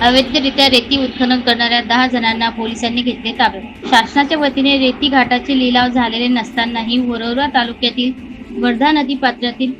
अवैधरित्या रेती उत्खनन करणाऱ्या दहा जणांना पोलिसांनी घेतले ताब्यात. शासनाच्या वतीने रेती घाटाचे लिलाव झालेले नसतानाही वरोरा तालुक्यातील वर्धा नदी पात्रातील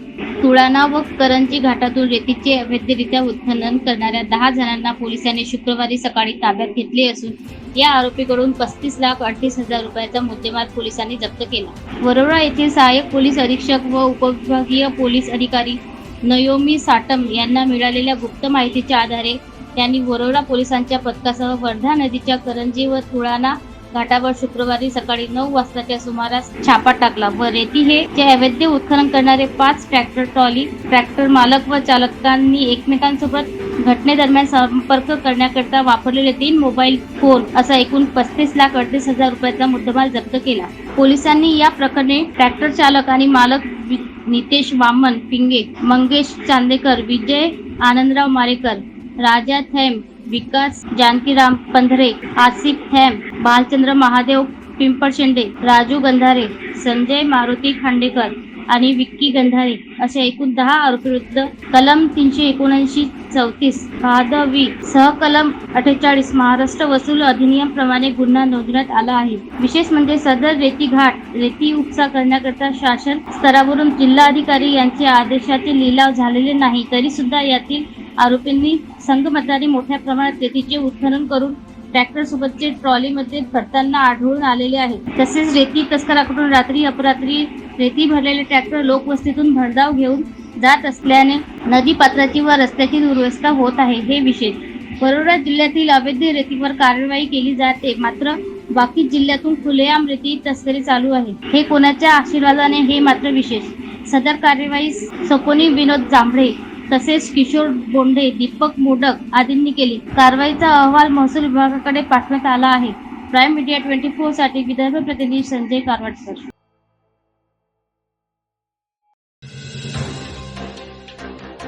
तुळाणा व करंजी घाटातून रेतीचे अवैधरित्या उत्खनन करणाऱ्या दहा जणांना पोलिसांनी शुक्रवारी सकाळी ताब्यात घेतले असून या आरोपीकडून पस्तीस लाख अडतीस हजार रुपयाचा मुद्देमाल पोलिसांनी जप्त केला. वरोरा येथील सहाय्यक पोलीस अधीक्षक व उपविभागीय पोलीस अधिकारी नयोमी साटम यांना मिळालेल्या गुप्त माहितीच्या आधारे त्यांनी वरोडा पोलिसांच्या पथकासह वर्धा नदीच्या करंजी व तुळाणा घाटावर शुक्रवारी सकाळी नऊ वाजताच्या सुमारास छापा टाकला. व रेती हे अवैध उत्खनन करणारे पाच ट्रॅक्टर ट्रॉली ट्रॅक्टर मालक व चालकांनी एकमेकांसोबत घटनेदरम्यान संपर्क करण्याकरिता वापरलेले तीन मोबाईल फोन असा एकूण पस्तीस लाख अडतीस हजार रुपयाचा मुद्देमाल जप्त केला. पोलिसांनी या प्रकरणी ट्रॅक्टर चालक आणि मालक वि- नितेश वामन पिंगे मंगेश चांदेकर विजय आनंदराव मारेकर राजा थेंब विकास जानकीराम पंधरे आसिफ थेंब भालचंद्र महादेव पिंपळशेंडे राजू गंधारे संजय मारुती खांडेकर आणि विक्की गंधारे असे एकूण दहा आरोपीविरुद्ध कलम तीनशे एकोणऐंशी चौतीस भादवी सहकलम अठ्ठेचाळीस महाराष्ट्र वसूल अधिनियम प्रमाणे गुन्हा नोंदवण्यात आला आहे. विशेष म्हणजे सदर रेती घाट रेती उपसा करण्याकरता शासन स्तरावरून जिल्हाधिकारी यांच्या आदेशाचे लिलाव झालेले नाही तरी सुद्धा यातील आरोपींनी संघमताने मोठ्या प्रमाणात रेतीचे उत्खनन करून ट्रॅक्टर सोबतचे ट्रॉलीमध्ये भरताना आढळून आलेले आहे. तसेच रेती तस्कराकडून रात्री अपरात्री रेती भरलेले ट्रॅक्टर लोकवस्तीतून भरधाव घेऊन जात असल्याने नदी पात्राची व रस्त्याची दुर्व्यवस्था होत आहे. हे विशेष. बरोडा जिल्ह्यातील अवैध रेतीवर कारवाई केली जाते. मात्र बाकी जिल्ह्यातून खुलेआम रेती तस्करी चालू आहे. हे कोणाच्या आशीर्वादाने हे मात्र विशेष. सदर कार्यवाही सकोनी विनोद जांभळे. तसेच किशोर बोंडे दीपक मोडक आदींनी केली. कारवाईचा अहवाल महसूल विभागाकडे पाठवण्यात आला आहे. प्राईम मीडिया ट्वेंटी फोरसाठी विदर्भ प्रतिनिधी संजय कारवाडकर.